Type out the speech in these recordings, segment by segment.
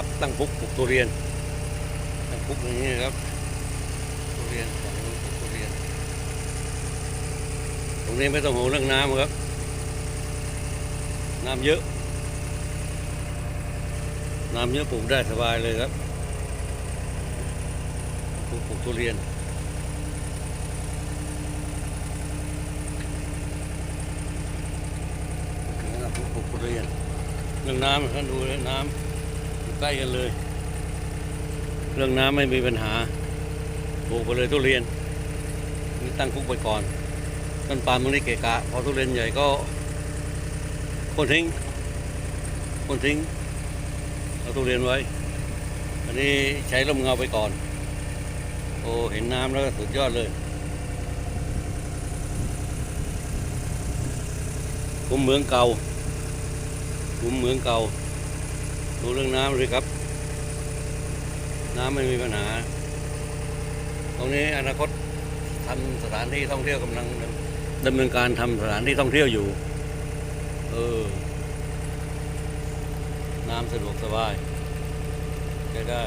ครับตั้งปุ๊กปลูกทุเรียนตั้งปุ๊กอย่างนี้นครับทุเรียนฝั่งนู้นปลูกทุเรียน ตรงนี้ไม่ต้องห่วงเรื่องน้ำครับ น้ำเยอะ น้ำเยอะปลูกได้สบายเลยครับปลูกปลูกทุเรียนปลูกทุเรียนเรื่องน้ำท่านดูเลยน้ำ ใกล้กันเลย เรื่องน้ำไม่มีปัญหาปลูกไปเลยทุเรียนนี่ตั้งคุกไปก่อนต้นปาล์มตรงนี้เกะกะ พอทุเรียนใหญ่ก็ คนทิ้ง คนทิ้งเอาทุเรียนไว้ อันนี้ใช้ร่มเงาไปก่อน โอ้เห็นน้ำแล้วก็สุดยอดเลยคุมเหมืองเก่าคุมเหมืองเก่า ดูเรื่องน้ำเลยครับ น้ำไม่มีปัญหา ตรงนี้อนาคตทำสถานที่ท่องเที่ยวกำลังดำเนินการทำสถานที่ท่องเที่ยวอยู่ เออ น้ำสะดวกสบายใช้ได้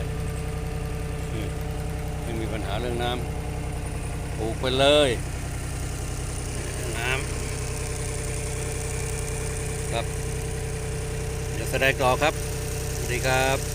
อืมไม่มีปัญหาเรื่องน้ำปลูกไปเลย น้ำครับ เดี๋ยวแสดงต่อครับสวัส ดีครับ